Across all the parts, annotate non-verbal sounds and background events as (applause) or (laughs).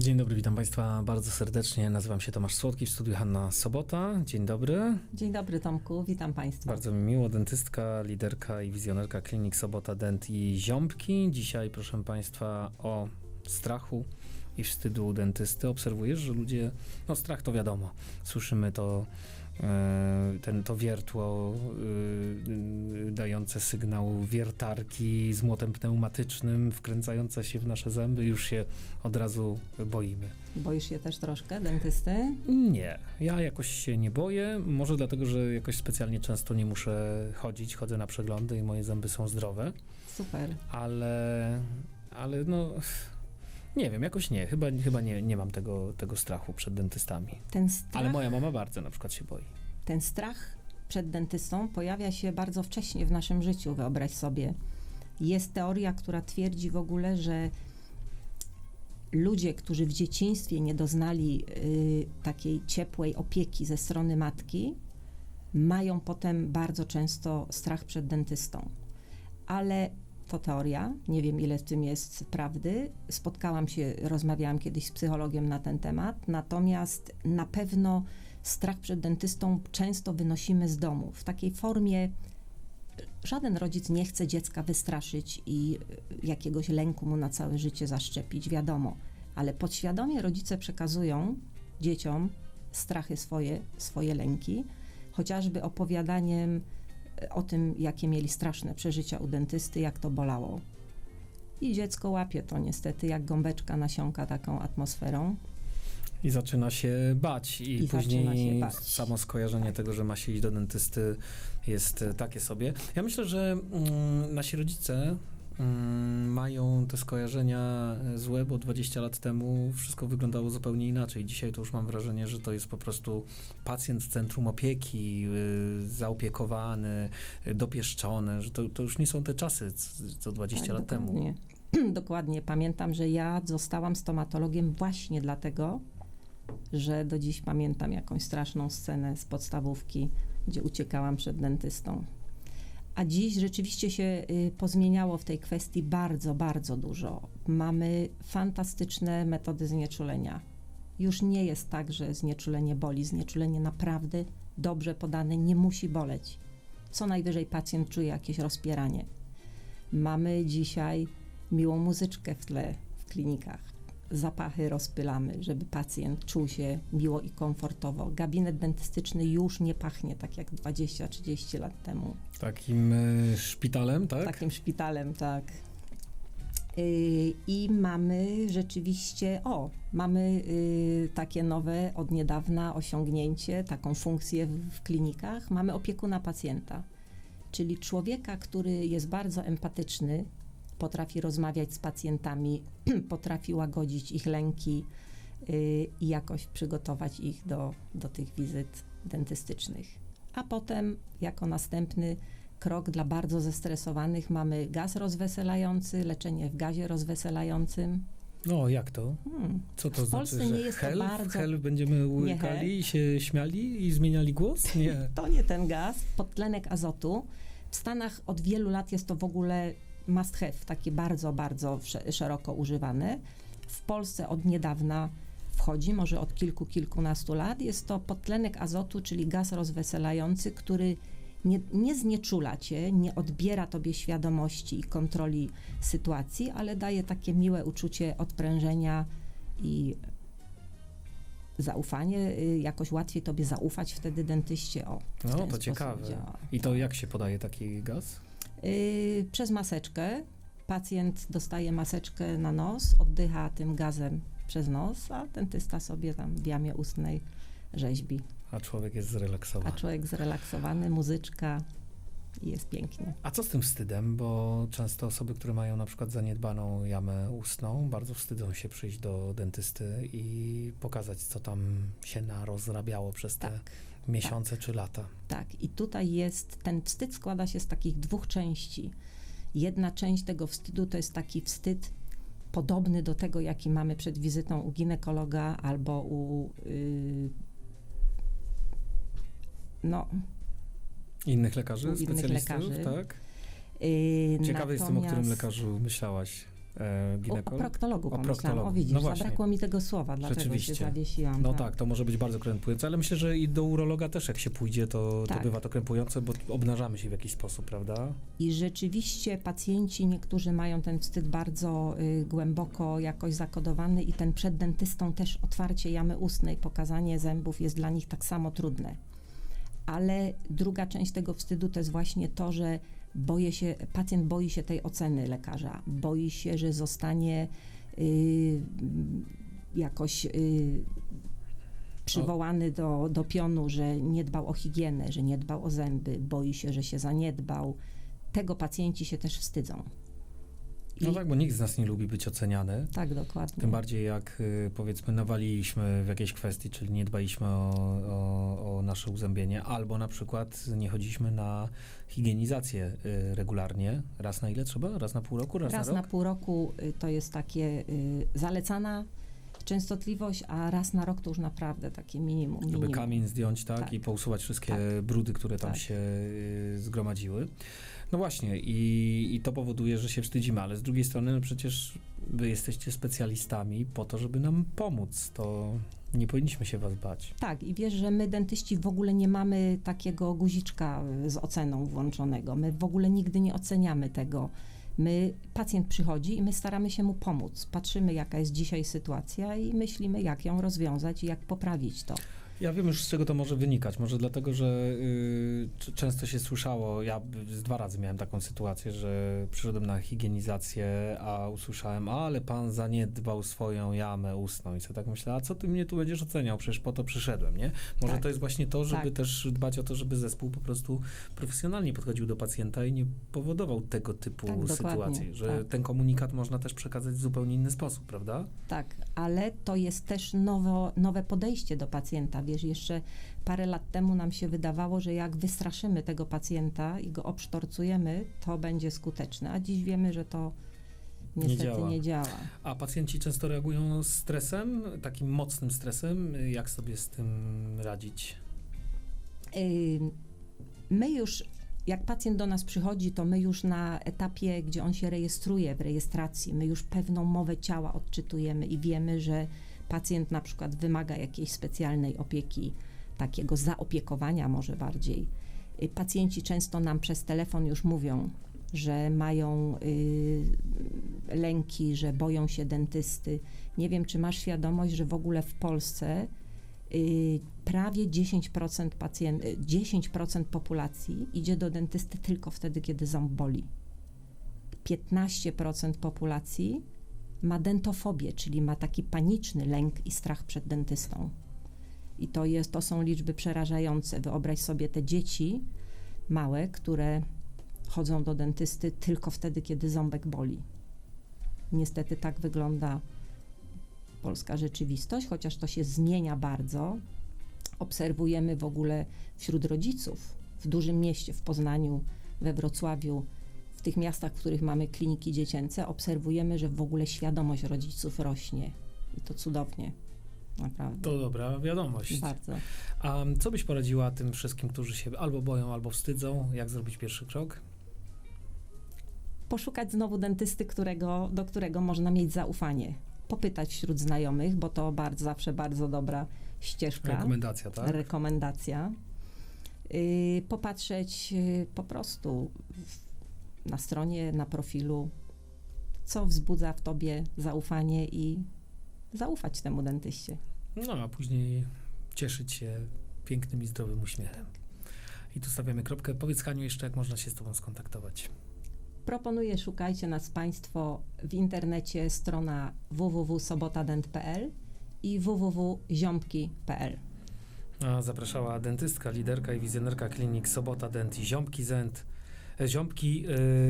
Dzień dobry, witam Państwa bardzo serdecznie. Nazywam się Tomasz Słodki, w studiu Hanna Sobota. Dzień dobry. Dzień dobry Tomku, witam Państwa. Bardzo mi miło, dentystka, liderka i wizjonerka klinik Sobota Dent i Ziąbki. Dzisiaj, proszę Państwa, o strachu i wstydu dentysty. Obserwujesz, że ludzie, no strach to wiadomo, słyszymy to, ten, to wiertło e, e, dające sygnał wiertarki z młotem pneumatycznym, wkręcające się w nasze zęby, już się od razu boimy. Boisz się też troszkę dentysty? Nie, ja jakoś się nie boję. Może dlatego, że jakoś specjalnie często nie muszę chodzić, chodzę na przeglądy i moje zęby są zdrowe, Super. ale, ale no. Nie wiem, jakoś nie. Chyba, chyba nie, nie mam tego, tego strachu przed dentystami. Ten strach, Ale moja mama bardzo na przykład się boi. ten strach przed dentystą pojawia się bardzo wcześnie w naszym życiu, wyobraź sobie. Jest teoria, która twierdzi w ogóle, że ludzie, którzy w dzieciństwie nie doznali y, takiej ciepłej opieki ze strony matki, mają potem bardzo często strach przed dentystą. Ale to teoria, nie wiem ile w tym jest prawdy. Spotkałam się, rozmawiałam kiedyś z psychologiem na ten temat, natomiast na pewno strach przed dentystą często wynosimy z domu w takiej formie. Żaden rodzic nie chce dziecka wystraszyć i y, jakiegoś lęku mu na całe życie zaszczepić, wiadomo, ale podświadomie rodzice przekazują dzieciom strachy swoje, swoje lęki, chociażby opowiadaniem o tym, jakie mieli straszne przeżycia u dentysty, jak to bolało. I dziecko łapie to niestety, jak gąbeczka nasiąka taką atmosferą. I zaczyna się bać, i, I później bać. samo skojarzenie tego, że ma się iść do dentysty, jest e, takie sobie. Ja myślę, że mm, nasi rodzice mają te skojarzenia e, złe, bo 20 lat temu wszystko wyglądało zupełnie inaczej. Dzisiaj to już mam wrażenie, że to jest po prostu pacjent w centrum opieki, y, zaopiekowany, y, dopieszczony, że to, to już nie są te czasy, co 20 Tak, lat temu. dokładnie. (clears throat) Dokładnie. Pamiętam, że ja zostałam stomatologiem właśnie dlatego, że do dziś pamiętam jakąś straszną scenę z podstawówki, gdzie uciekałam przed dentystą. A dziś rzeczywiście się y, pozmieniało w tej kwestii bardzo, bardzo dużo. Mamy fantastyczne metody znieczulenia. Już nie jest tak, że znieczulenie boli. Znieczulenie naprawdę dobrze podane nie musi boleć. Co najwyżej pacjent czuje jakieś rozpieranie. Mamy dzisiaj miłą muzyczkę w tle w klinikach. Zapachy rozpylamy, żeby pacjent czuł się miło i komfortowo. Gabinet dentystyczny już nie pachnie tak jak 20-30 lat temu. Takim y, szpitalem, tak? Takim szpitalem, tak. Yy, I mamy rzeczywiście, o, mamy yy, takie nowe od niedawna osiągnięcie, taką funkcję w, w klinikach. Mamy opiekuna pacjenta, czyli człowieka, który jest bardzo empatyczny, potrafi rozmawiać z pacjentami, (clears throat) potrafi łagodzić ich lęki yy, i jakoś przygotować ich do, do tych wizyt dentystycznych. A potem, jako następny krok dla bardzo zestresowanych, mamy gaz rozweselający, leczenie w gazie rozweselającym. No, jak to? Hmm. Co to W Polsce znaczy, że nie jest to hel, bardzo- hel będziemy łykali i się śmiali i zmieniali głos? Nie. (laughs) To nie ten gaz, podtlenek azotu. W Stanach od wielu lat jest to w ogóle must have, takie bardzo, bardzo sze- szeroko używane. W Polsce od niedawna wchodzi, może od kilku, kilkunastu lat. Jest to podtlenek azotu, czyli gaz rozweselający, który nie, nie znieczula cię, nie odbiera tobie świadomości i kontroli sytuacji, ale daje takie miłe uczucie odprężenia i zaufanie, y, jakoś łatwiej tobie zaufać wtedy dentyście. O, No, to ciekawe. działa. I to jak się podaje taki gaz? Y, przez maseczkę. Pacjent dostaje maseczkę na nos, oddycha tym gazem przez nos, a dentysta sobie tam w jamie ustnej rzeźbi. A człowiek jest A zrelaksowany. człowiek zrelaksowany, muzyczka i jest pięknie. A co z tym wstydem? Bo często osoby, które mają na przykład zaniedbaną jamę ustną, bardzo wstydzą się przyjść do dentysty i pokazać, co tam się narozrabiało przez te Tak. miesiące czy lata. Tak, i tutaj jest, ten wstyd składa się z takich dwóch części. Jedna część tego wstydu to jest taki wstyd podobny do tego, jaki mamy przed wizytą u ginekologa albo u. Yy, no, Innych lekarzy, U innych specjalistów, lekarzy. tak? yy, Ciekawy jestem, o którym natomiast- lekarzu myślałaś. E, O, o ginekolog? proktologu O pomyślałam. proktologu. O widzisz, No właśnie. zabrakło mi tego słowa, Rzeczywiście. się zawiesiłam. No tak, to może być bardzo krępujące, ale myślę, że i do urologa też jak się pójdzie, to, to Tak. bywa to krępujące, bo obnażamy się w jakiś sposób, prawda? I rzeczywiście pacjenci, niektórzy mają ten wstyd bardzo y, głęboko jakoś zakodowany i ten przed dentystą też otwarcie jamy ustnej, pokazanie zębów jest dla nich tak samo trudne. Ale druga część tego wstydu to jest właśnie to, że boję się, pacjent boi się tej oceny lekarza, boi się, że zostanie y, jakoś y, przywołany do, do pionu, że nie dbał o higienę, że nie dbał o zęby, boi się, że się zaniedbał. Tego pacjenci się też wstydzą. No tak, bo nikt z nas nie lubi być oceniany. tak, dokładnie. Tym bardziej jak y, powiedzmy nawaliliśmy w jakiejś kwestii, czyli nie dbaliśmy o, o, o nasze uzębienie, albo na przykład nie chodziliśmy na higienizację y, regularnie. Raz na ile trzeba? Raz na pół roku? Raz, Raz na na rok? pół roku y, to jest takie zalecana częstotliwość, a raz na rok to już naprawdę takie minimum. Żeby minimum. kamień zdjąć, tak, Tak. i pousuwać wszystkie Tak. brudy, które tam Tak. się zgromadziły. No właśnie, i, i to powoduje, że się wstydzimy, ale z drugiej strony no przecież wy jesteście specjalistami po to, żeby nam pomóc. To nie powinniśmy się was bać. Tak, i wiesz, że my dentyści w ogóle nie mamy takiego guziczka z oceną włączonego. My w ogóle nigdy nie oceniamy tego. My, pacjent przychodzi i my staramy się mu pomóc. Patrzymy, jaka jest dzisiaj sytuacja i myślimy, jak ją rozwiązać i jak poprawić to. Ja wiem już z czego to może wynikać. Może dlatego, że y, często się słyszało, ja z dwa razy miałem taką sytuację, że przyszedłem na higienizację, a usłyszałem, a, ale pan zaniedbał swoją jamę ustną. I sobie tak myślę, a co ty mnie tu będziesz oceniał? Przecież po to przyszedłem, nie? Może Tak. to jest właśnie to, żeby Tak. też dbać o to, żeby zespół po prostu profesjonalnie podchodził do pacjenta i nie powodował tego typu Tak, sytuacji, że tak. ten komunikat można też przekazać w zupełnie inny sposób, prawda? Tak, ale to jest też nowo, nowe podejście do pacjenta. Wiesz, jeszcze parę lat temu nam się wydawało, że jak wystraszymy tego pacjenta i go obsztorcujemy, to będzie skuteczne, a dziś wiemy, że to Nie niestety działa. nie działa. A pacjenci często reagują stresem, takim mocnym stresem. Jak sobie z tym radzić? My już, jak pacjent do nas przychodzi, to my już na etapie, gdzie on się rejestruje w rejestracji, my już pewną mowę ciała odczytujemy i wiemy, że pacjent na przykład wymaga jakiejś specjalnej opieki, takiego zaopiekowania może bardziej. Y, Pacjenci często nam przez telefon już mówią, że mają y, lęki, że boją się dentysty. Nie wiem, czy masz świadomość, że w ogóle w Polsce y, prawie 10% pacjent, y, 10% populacji idzie do dentysty tylko wtedy, kiedy ząb boli. 15% populacji ma dentofobię, czyli ma taki paniczny lęk i strach przed dentystą. I to, jest, to są liczby przerażające. Wyobraź sobie te dzieci małe, które chodzą do dentysty tylko wtedy, kiedy ząbek boli. Niestety tak wygląda polska rzeczywistość, chociaż to się zmienia bardzo. Obserwujemy w ogóle wśród rodziców w dużym mieście, w Poznaniu, we Wrocławiu, w tych miastach, w których mamy kliniki dziecięce, obserwujemy, że w ogóle świadomość rodziców rośnie. I to cudownie. Naprawdę. To dobra wiadomość. Bardzo. A co byś poradziła tym wszystkim, którzy się albo boją, albo wstydzą? Jak zrobić pierwszy krok? Poszukać znowu dentysty, którego, do którego można mieć zaufanie. Popytać wśród znajomych, bo to bardzo, zawsze bardzo dobra ścieżka. Rekomendacja, tak? rekomendacja. Yy, popatrzeć yy, po prostu na stronie, na profilu, co wzbudza w tobie zaufanie i zaufać temu dentyście. No, a później cieszyć się pięknym i zdrowym uśmiechem. I tu stawiamy kropkę. Powiedz Haniu jeszcze, jak można się z Tobą skontaktować. Proponuję, szukajcie nas Państwo w internecie strona www.sobotadent.pl i www.ziąbki.pl. Zapraszała dentystka, liderka i wizjonerka klinik Sobota Dent i Ziąbki Zent. E, Ziąbki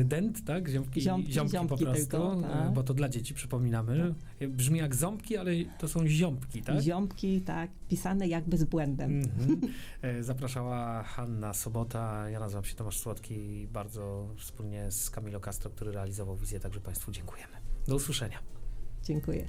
y, Dent, tak? Ziąbki, Ziąbki, po ziąbki prostu, tylko, e, tak. bo to dla dzieci przypominamy. Brzmi jak ząbki, ale to są ziąbki, tak? Ziąbki, tak, pisane jakby z błędem. Mhm. E, Zapraszała Hanna Sobota. Ja nazywam się Tomasz Słodki i bardzo wspólnie z Camilo Castro, który realizował wizję, także Państwu dziękujemy. Do usłyszenia. Dziękuję.